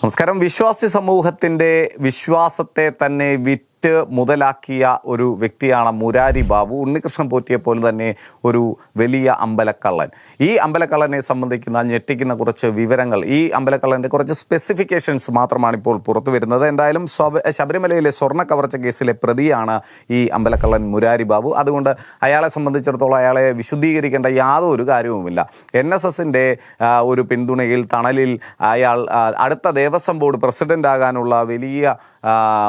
നമസ്കാരം. വിശ്വാസി സമൂഹത്തിന്റെ വിശ്വാസത്തെ തന്നെ വിറ്റ് മുതലാക്കിയ ഒരു വ്യക്തിയാണ് മുരാരി ബാബു. ഉണ്ണികൃഷ്ണൻ പോറ്റിയെ പോലെ തന്നെ ഒരു വലിയ അമ്പലക്കള്ളൻ. ഈ അമ്പലക്കള്ളനെ സംബന്ധിക്കുന്ന ഞെട്ടിക്കുന്ന കുറച്ച് വിവരങ്ങൾ ഈ അമ്പലക്കള്ളന്റെ കുറച്ച് സ്പെസിഫിക്കേഷൻസ് മാത്രമാണ് ഇപ്പോൾ പുറത്തു വരുന്നത്. എന്തായാലും ശബരിമലയിലെ സ്വർണ കവർച്ച കേസിലെ പ്രതിയാണ് ഈ അമ്പലക്കള്ളൻ മുരാരി ബാബു. അതുകൊണ്ട് അയാളെ സംബന്ധിച്ചിടത്തോളം അയാളെ വിശുദ്ധീകരിക്കേണ്ട യാതൊരു കാര്യവുമില്ല. എൻ എസ് എസിന്റെ ഒരു പിന്തുണയിൽ തണലിൽ അയാൾ അടുത്ത ദേവസ്വം ബോർഡ് പ്രസിഡന്റ് ആകാനുള്ള വലിയ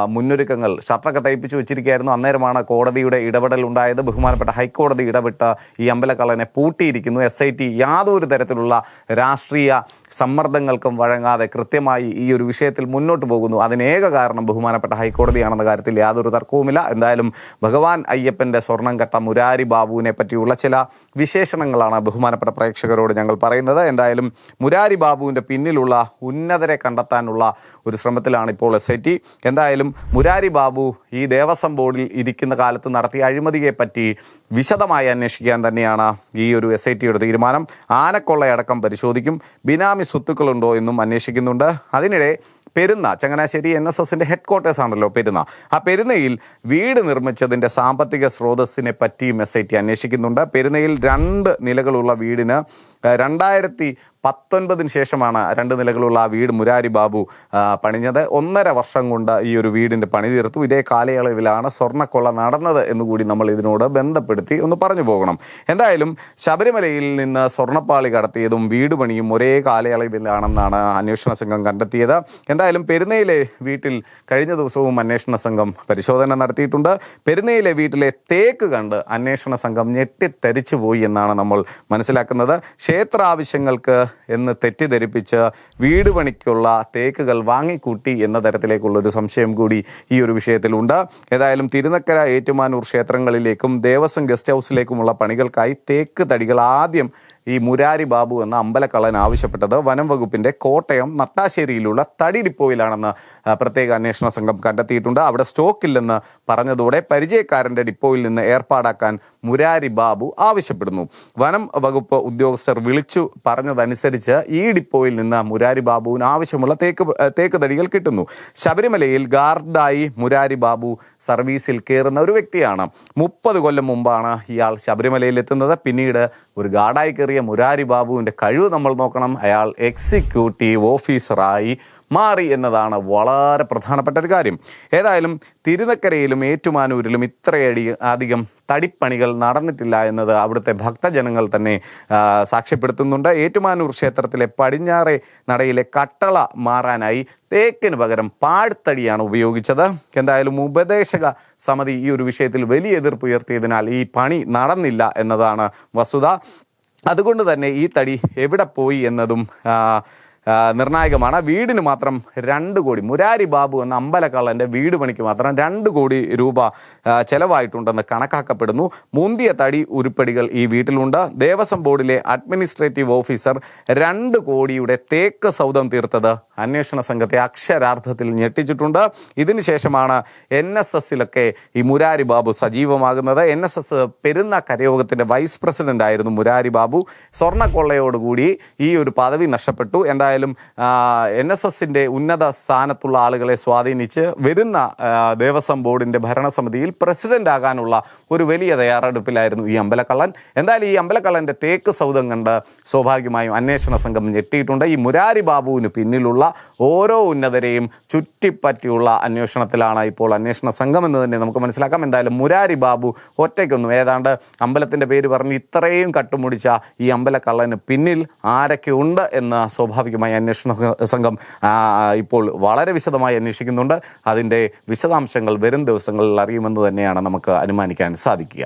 മുന്നൊരുക്കങ്ങൾ. ഷട്ടറൊക്കെ തയ്പ്പിച്ചു വെച്ചിരിക്കുകയായിരുന്നു. അന്നേരമാണ് കോടതിയുടെ ഇടപെടൽ ഉണ്ടായത്. ബഹുമാനപ്പെട്ട ഹൈക്കോടതി ഇടപെട്ട് ഈ അമ്പലക്കള്ളനെ പൂട്ടിയിരിക്കുന്നു. എസ് യാതൊരു തരത്തിലുള്ള രാഷ്ട്രീയ സമ്മർദ്ദങ്ങൾക്കും വഴങ്ങാതെ കൃത്യമായി ഈ ഒരു വിഷയത്തിൽ മുന്നോട്ട് പോകുന്നു. അതിനേക കാരണം ബഹുമാനപ്പെട്ട ഹൈക്കോടതിയാണെന്ന കാര്യത്തിൽ യാതൊരു തർക്കവുമില്ല. എന്തായാലും ഭഗവാൻ അയ്യപ്പന്റെ സ്വർണം കട്ട മുരാരി ബാബുവിനെ പറ്റിയുള്ള ചില വിശേഷണങ്ങളാണ് ബഹുമാനപ്പെട്ട പ്രേക്ഷകരോട് ഞങ്ങൾ പറയുന്നത്. എന്തായാലും മുരാരി ബാബുവിന്റെ പിന്നിലുള്ള ഉന്നതരെ കണ്ടെത്താനുള്ള ഒരു ശ്രമത്തിലാണ് ഇപ്പോൾ എസ് ഐ ടി എന്തായാലും മുരാരി ബാബു ഈ ദേവസ്വം ബോർഡിൽ ഇരിക്കുന്ന കാലത്ത് നടത്തിയ അഴിമതിയെ പറ്റി വിശദമായി അന്വേഷിക്കാൻ തന്നെയാണ് ഈ ഒരു എസ് ഐ ടിയുടെ തീരുമാനം. ആനക്കൊള്ളയടക്കം പരിശോധിക്കും. ബിനാമി സ്വത്തുക്കളുണ്ടോ എന്നും അന്വേഷിക്കുന്നുണ്ട്. അതിനിടെ പെരുന്ന ചങ്ങനാശ്ശേരി എൻ എസ് എസിന്റെ ഹെഡ് ക്വാർട്ടേഴ്സ് ആണല്ലോ പെരുന്ന. ആ പെരുന്നയിൽ വീട് നിർമ്മിച്ചതിന്റെ സാമ്പത്തിക സ്രോതസ്സിനെ പറ്റിയും എസ് ഐ ടി അന്വേഷിക്കുന്നുണ്ട്. പെരുന്നയിൽ രണ്ട് നിലകളുള്ള വീടിന് രണ്ടായിരത്തി പത്തൊൻപതിന് ശേഷമാണ് രണ്ട് നിലകളുള്ള ആ വീട് മുരാരി ബാബു പണിഞ്ഞത്. ഒന്നര വർഷം കൊണ്ട് ഈ ഒരു വീടിന്റെ പണി തീർത്തു. ഇതേ കാലയളവിലാണ് സ്വർണക്കൊള്ള നടന്നത് എന്നുകൂടി നമ്മൾ ഇതിനോട് ബന്ധപ്പെടുത്തി ഒന്ന് പറഞ്ഞു പോകണം. എന്തായാലും ശബരിമലയിൽ നിന്ന് സ്വർണപ്പാളി കടത്തിയതും വീട് പണിയും ഒരേ കാലയളവിലാണെന്നാണ് അന്വേഷണ സംഘം കണ്ടെത്തിയത്. എന്തായാലും പെരുന്നയിലെ വീട്ടിൽ കഴിഞ്ഞ ദിവസവും അന്വേഷണ സംഘം പരിശോധന നടത്തിയിട്ടുണ്ട്. പെരുന്നയിലെ വീട്ടിലെ തേക്ക് കണ്ട് അന്വേഷണ സംഘം ഞെട്ടിത്തരിച്ചു പോയി എന്നാണ് നമ്മൾ മനസ്സിലാക്കുന്നത്. ക്ഷേത്ര ആവശ്യങ്ങൾക്ക് എന്ന് തെറ്റിദ്ധരിപ്പിച്ച് വീട് പണിക്കുള്ള തേക്കുകൾ വാങ്ങിക്കൂട്ടി എന്ന തരത്തിലേക്കുള്ള ഒരു സംശയം കൂടി ഈ ഒരു വിഷയത്തിലുണ്ട്. ഏതായാലും തിരുനക്കര ഏറ്റുമാനൂർ ക്ഷേത്രങ്ങളിലേക്കും ദേവസ്വം ഗസ്റ്റ് ഹൗസിലേക്കുമുള്ള പണികൾക്കായി തേക്ക് തടികൾ ആദ്യം ഈ മുരാരി ബാബു എന്ന അമ്പലക്കള്ളൻ ആവശ്യപ്പെട്ടത് വനം വകുപ്പിന്റെ കോട്ടയം നട്ടാശ്ശേരിയിലുള്ള തടി ഡിപ്പോയിലാണെന്ന് പ്രത്യേക അന്വേഷണ സംഘം കണ്ടെത്തിയിട്ടുണ്ട്. അവിടെ സ്റ്റോക്ക് ഇല്ലെന്ന് പറഞ്ഞതോടെ പരിചയക്കാരന്റെ ഡിപ്പോയിൽ നിന്ന് ഏർപ്പാടാക്കാൻ മുരാരി ബാബു ആവശ്യപ്പെടുന്നു. വനം വകുപ്പ് ഉദ്യോഗസ്ഥർ വിളിച്ചു പറഞ്ഞതനുസരിച്ച് ഈ ഡിപ്പോയിൽ നിന്ന് മുരാരി ബാബുവിന് ആവശ്യമുള്ള തേക്ക് തേക്ക് തടികൾ കിട്ടുന്നു. ശബരിമലയിൽ ഗാർഡായി മുരാരി ബാബു സർവീസിൽ കയറുന്ന ഒരു വ്യക്തിയാണ്. മുപ്പത് കൊല്ലം മുമ്പാണ് ഇയാൾ ശബരിമലയിൽ എത്തുന്നത്. പിന്നീട് ഒരു ഗാർഡായി കയറിയ മുരാരി ബാബുവിന്റെ കഴിവ് നമ്മൾ നോക്കണം. അയാൾ എക്സിക്യൂട്ടീവ് ഓഫീസറായി മാറി എന്നതാണ് വളരെ പ്രധാനപ്പെട്ട ഒരു കാര്യം. ഏതായാലും തിരുനക്കരയിലും ഏറ്റുമാനൂരിലും ഇത്രയടി അധികം തടിപ്പണികൾ നടന്നിട്ടില്ല എന്നത് അവിടുത്തെ ഭക്തജനങ്ങൾ തന്നെ സാക്ഷ്യപ്പെടുത്തുന്നുണ്ട്. ഏറ്റുമാനൂർ ക്ഷേത്രത്തിലെ പടിഞ്ഞാറെ നടയിലെ കട്ടള മാറാനായി തേക്കിന് പകരം പാഴ്ത്തടിയാണ് ഉപയോഗിച്ചത്. എന്തായാലും ഉപദേശക സമിതി ഈ ഒരു വിഷയത്തിൽ വലിയ എതിർപ്പ് ഉയർത്തിയതിനാൽ ഈ പണി നടന്നില്ല എന്നതാണ് വസ്തുത. അതുകൊണ്ട് തന്നെ ഈ തടി എവിടെ പോയി എന്നതും നിർണായകമാണ്. വീടിന് മാത്രം രണ്ട് കോടി. മുരാരി ബാബു എന്ന അമ്പലക്കള്ളന്റെ വീട് പണിക്ക് മാത്രം രണ്ട് കോടി രൂപ ചെലവായിട്ടുണ്ടെന്ന് കണക്കാക്കപ്പെടുന്നു. മുന്തിയ തടി ഉരുപ്പടികൾ ഈ വീട്ടിലുണ്ട്. ദേവസ്വം ബോർഡിലെ അഡ്മിനിസ്ട്രേറ്റീവ് ഓഫീസർ രണ്ട് കോടിയുടെ തേക്ക് സൗദം തീർത്തത് അന്വേഷണ സംഘത്തെ അക്ഷരാർത്ഥത്തിൽ ഞെട്ടിച്ചിട്ടുണ്ട്. ഇതിനുശേഷമാണ് എൻ എസ് എസിലൊക്കെ ഈ മുരാരി ബാബു സജീവമാകുന്നത്. എൻ എസ് എസ് പെരുന്ന കരയോഗത്തിന്റെ വൈസ് പ്രസിഡന്റ് ആയിരുന്നു മുരാരി ബാബു. സ്വർണക്കൊള്ളയോടുകൂടി ഈ ഒരു പദവി നഷ്ടപ്പെട്ടു. എന്തായാലും എൻ എസ് എസിന്റെ ഉന്നത സ്ഥാനത്തുള്ള ആളുകളെ സ്വാധീനിച്ച് വരുന്ന ദേവസ്വം ബോർഡിന്റെ ഭരണസമിതിയിൽ പ്രസിഡന്റ് ആകാനുള്ള ഒരു വലിയ തയ്യാറെടുപ്പിലായിരുന്നു ഈ അമ്പലക്കള്ളൻ. എന്തായാലും ഈ അമ്പലക്കള്ളന്റെ തേക്ക് സൗദം കണ്ട് സ്വാഭാവികമായും അന്വേഷണ സംഘം ഞെട്ടിയിട്ടുണ്ട്. ഈ മുരാരി ബാബുവിന് പിന്നിലുള്ള ഓരോ ഉന്നതരെയും ചുറ്റിപ്പറ്റിയുള്ള അന്വേഷണത്തിലാണ് ഇപ്പോൾ അന്വേഷണ സംഘം എന്ന് തന്നെ നമുക്ക് മനസ്സിലാക്കാം. എന്തായാലും മുരാരി ബാബു ഒറ്റയ്ക്കൊന്നും ഏതാണ്ട് അമ്പലത്തിന്റെ പേര് പറഞ്ഞ് ഇത്രയും കട്ടുമുടിച്ച ഈ അമ്പലക്കള്ളന് പിന്നിൽ ആരൊക്കെ ഉണ്ട് എന്ന് സ്വാഭാവികമായി അന്വേഷണ സംഘം ഇപ്പോൾ വളരെ വിശദമായി അന്വേഷിക്കുന്നുണ്ട്. അതിന്റെ വിശദാംശങ്ങൾ വരും ദിവസങ്ങളിൽ അറിയുമെന്ന് തന്നെയാണ് നമുക്ക് അനുമാനിക്കാൻ സാധിക്കുക.